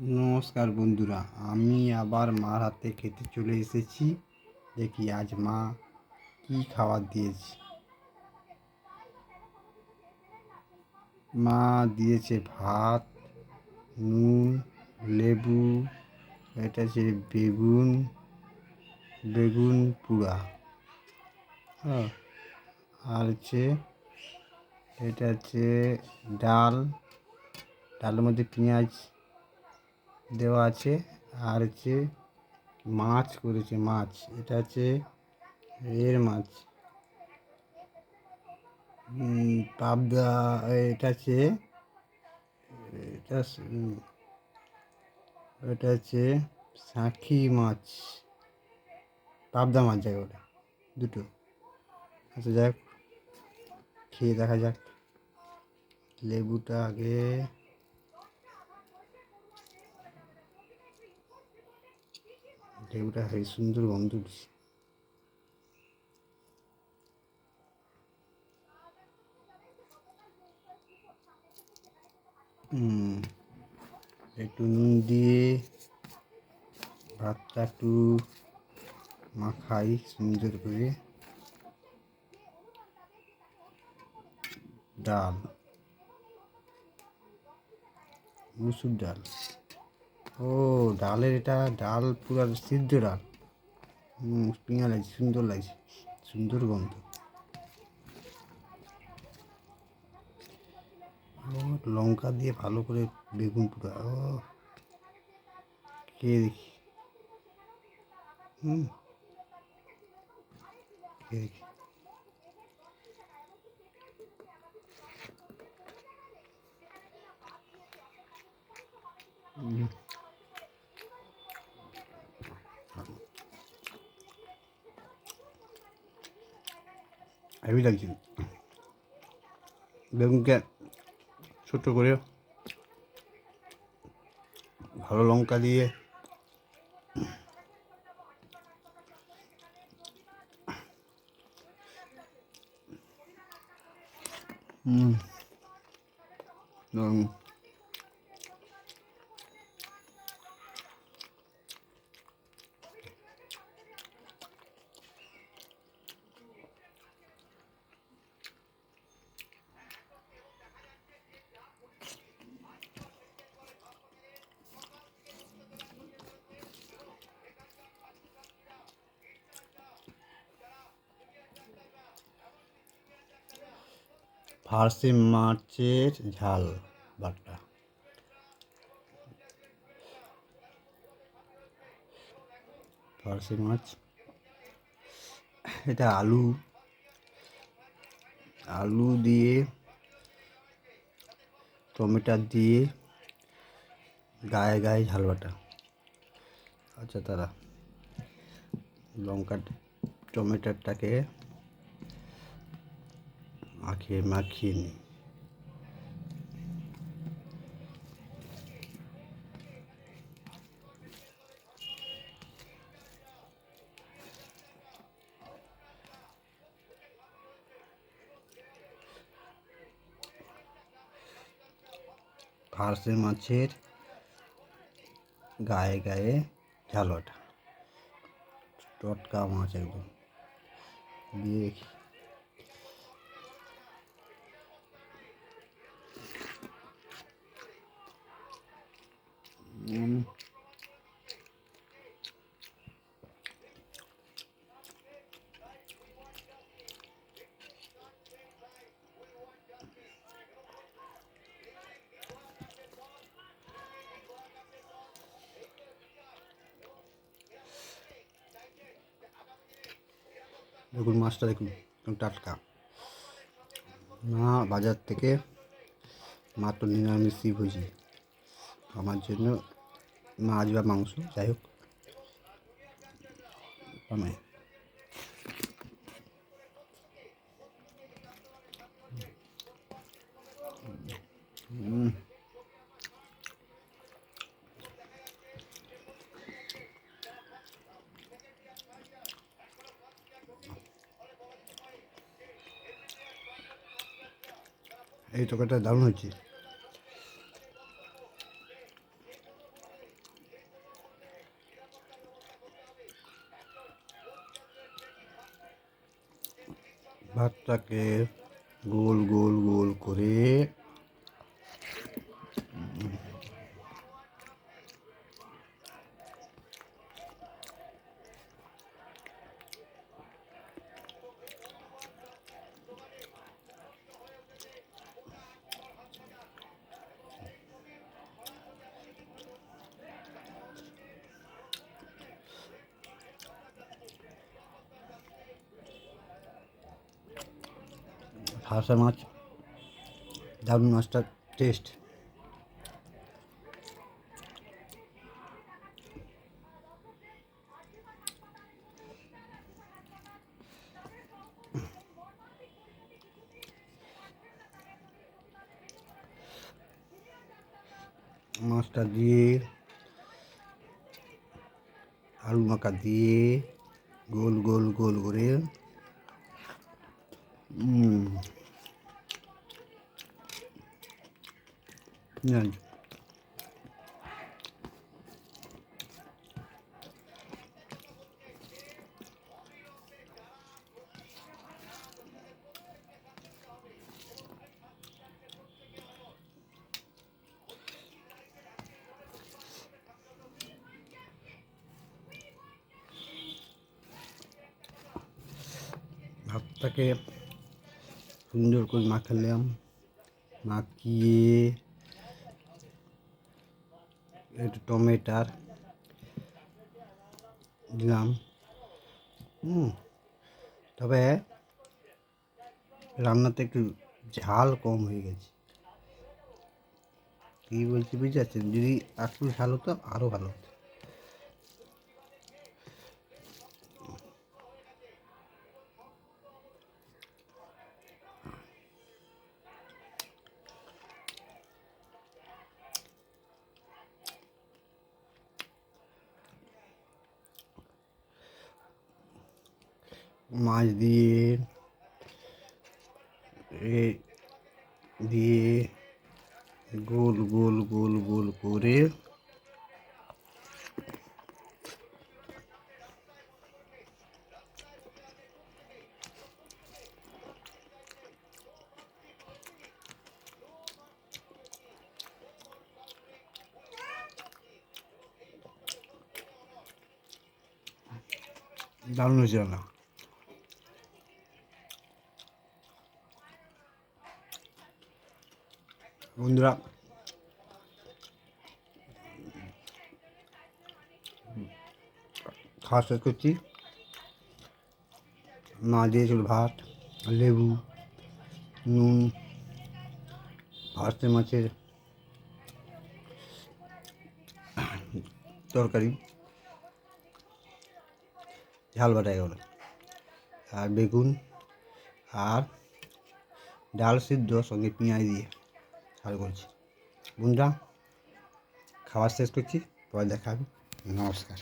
নমস্কার বন্ধুরা, আমি আবার মার হাতে খেতে চলে এসেছি। দেখি আজ মা কি খাবার দিয়েছে। মা দিয়েছে ভাত, নুন, লেবু, এটা হচ্ছে বেগুন বেগুন পুড়া হ্যাঁ আর হচ্ছে, এটা হচ্ছে ডাল, ডালের মধ্যে পেঁয়াজ দেওয়া আছে, আর হচ্ছে মাছ করেছে, মাছ। এটা হচ্ছে এর মাছ। পাবদা, এটা হচ্ছে, এটা এটা হচ্ছে শাঁখি মাছ। পাবদা মাছ যাকে ওটা, দুটো। আচ্ছা যাক খেয়ে দেখা যাক। লেবুটা আগে লেবুটা হেবি সুন্দর গন্ধ উঠছে একটু নুন দিয়ে ভাতটা একটু মাখাই সুন্দর করে। ডাল, মুসুর ডাল। ও, ডালের এটা ডাল পুরো সিদ্ধ ডাল। পিঁয়া লাগছে সুন্দর লাগছে, সুন্দর গন্ধ। লঙ্কা দিয়ে ভালো করে বেগুন পুরা ও। খেয়ে দেখি। হুম। খেয়ে দেখি। হুম হেভি লাগছে বেগুনকে ছোট করে ভালো লঙ্কা দিয়ে হুম দারুণ। ফার্সি মাছের ঝাল বাটা ফার্সি মাছ এটা আলু আলু দিয়ে, টমেটো দিয়ে গায়ে গায়ে ঝাল বাটা। আচ্ছা তারা লঙ্কা টমেটোটাকে মাখিয়ে মাখিয়ে নিই ফার্সি মাছের গায়ে গায়ে ঝালটা টটকা মাছ একদম দিয়ে দেখি উম, দেখুন মাছটা দেখুন, একদম টাটকা। না, বাজার থেকে মাত্র নিরামিষই ভুজি আমার জন্য মাছ বা মাংস, যাই হোক। হুম এই তোকাটা দারুণ হচ্ছে ভাতটাকে গোল গোল গোল করে হাঁসা মাছ দারুণ মাছটার টেস্ট মাছটা দিয়ে, আলু মাখা দিয়ে, গোল গোল গোল করে হুম জানি ভাতটাকে সুন্দর করে মাখালাম মাখিয়ে একটু টমেটার দিলাম। হুম, তবে রান্নাতে একটু ঝাল কম হয়ে গেছে। কী বলছি বুঝতে পারছেন? যদি একটু ঝাল হতো, আরও ভালো হতো। মাছ দিয়ে এ দিয়ে গোল গোল গোল গোল করে দারুণ হয়েছে রান্না বন্ধুরা। খাওয়া শেষ করছি। মা দিয়েছিল ভাত, লেবু, নুন ভাসতে মাছের তরকারি, ঝাল বাটা গেল আর বেগুন আর ডাল সিদ্ধ, সঙ্গে পেঁয়াজ দিয়ে। ঝাল করেছি। বন্ধুরা খাওয়া শেষ করছি পরে দেখা হবে। নমস্কার।